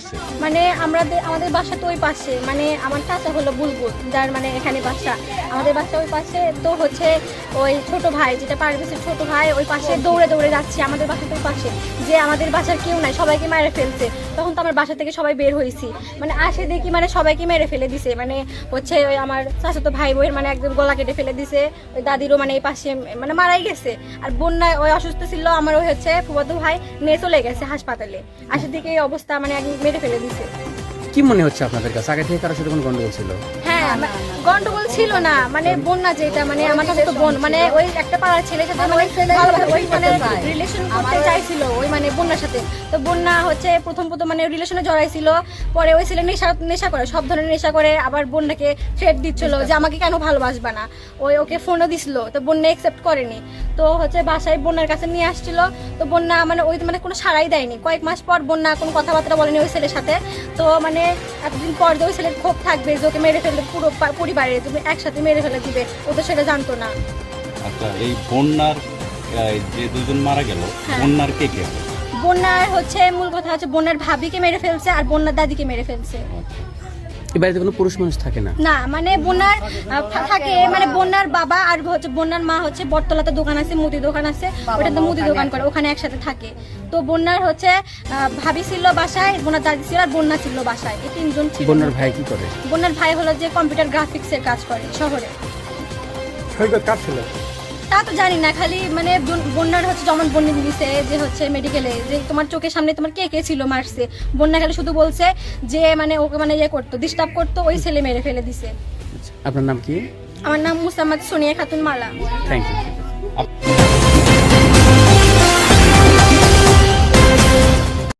করছে? মানে আমরা আমাদের বাসা তো ওই পাশে মানে আমার চাচা হলো বুলবুল, যার মানে এখানে বাসা। আমাদের বাসা ওই পাশে তো হচ্ছে ওই ছোট ভাই, যেটা পারভেজের ছোট ভাই ওই পাশে দৌড়ে দৌড়ে যাচ্ছে, আমাদের বাসা তো ওই পাশে। যে আমাদের বাসার কেউ নাই, সবাইকে মেরে ফেলছে। তখন তো আমার বাসা থেকে সবাই বের হয়েছি মানে আসে দেখি মানে সবাইকে মেরে ফেলে দিছে মানে হচ্ছে ওই আমার চাচাতো ভাই বইয়ের মানে একদম গলা কেটে ফেলে দিছে, ওই দাদিরও মানে এই পাশে মানে মারাই গেছে। আর বন্যায় ওই অসুস্থ ছিল আমার ওই হচ্ছে ফুবাতো ভাই, নিয়ে চলে গেছে হাসপাতালে। আসে দিকে এই অবস্থা মানে মেরে ফেলে দিছে। কি মনে হচ্ছে আপনাদের কাছে? আগে থেকে কারোর সাথে কোনো গন্ডগোল ছিল? হ্যাঁ গন্ডগোল ছিল না। মানে বন্যা যেটা মানে আমার কাছে তো বোন মানে ওই একটা পাড়ার ছেলের সাথে মানে ভালোভাবে ওই মানে রিলেশন করতে চাইছিল ওই মানে বন্যার সাথে। তো বন্যা হচ্ছে প্রথম প্রথম মানে রিলেশনে জড়াইছিল পরে ওই ছেলে নেশা নেশা করে সব ধরনের নেশা করে আবার বন্যাকে থ্রেট দিচ্ছিল যে আমাকে কেন ভালোবাসবা না। ওই ওকে ফোনও দিছিল তো বন্যা একসেপ্ট করেনি। তো হচ্ছে বাসায় বন্যার কাছে নিয়ে আসছিল। তো বন্যা মানে ওই মানে কোনো সারাই দেয়নি। কয়েক মাস পর বন্যা কোনো কথাবার্তা বলেনি ওই ছেলের সাথে। তো মানে এতদিন পর যে ওই ছেলের ক্ষোভ থাকবে যে ওকে মেরে ফেলবে পুরো পরিবারে তুমি একসাথে মেরে ফেলে দিবে ও তো সেটা জানতো না। আচ্ছা এই বন্যার যে দুজন মারা গেল হ্যাঁ। বন্যার কে কে? বন্যার হচ্ছে মূল কথা হচ্ছে বন্যার ভাবিকে মেরে ফেলছে আর বন্যার দাদিকে মেরে ফেলছে। এই বাড়িতে কোনো পুরুষ মানুষ থাকে না? না মানে থা- থাকে মানে বন্যার বাবা আর হচ্ছে বন্যার মা হচ্ছে বটতলাতে দোকান আছে মুদি দোকান আছে ওটাতে মুদি দোকান করে ওখানে একসাথে থাকে। তো বন্যার হচ্ছে আহ, ভাবি ছিল বাসায় বন্যার দাদি ছিল আর বন্যা ছিল বাসায় এই তিনজন ছিল। বন্যার ভাই কি করে? বন্যার ভাই হলো যে কম্পিউটার গ্রাফিক্সের কাজ করে শহরে। সৈকত কার ছিল? তা তো জানি না খালি মানে বন্যার হচ্ছে যেমন বন্যা দিছে যে হচ্ছে মেডিকেলে যে তোমার চোখের সামনে তোমার কে কে ছিল মারছে? বন্যা খালি শুধু বলছে যে মানে ওকে মানে ইয়ে করতো ডিস্টার্ব করতো ওই ছেলে মেরে ফেলে দিছে। আপনার নাম কি? আমার নাম মুসাম্মদ সোনিয়া খাতুন মালা। Thank you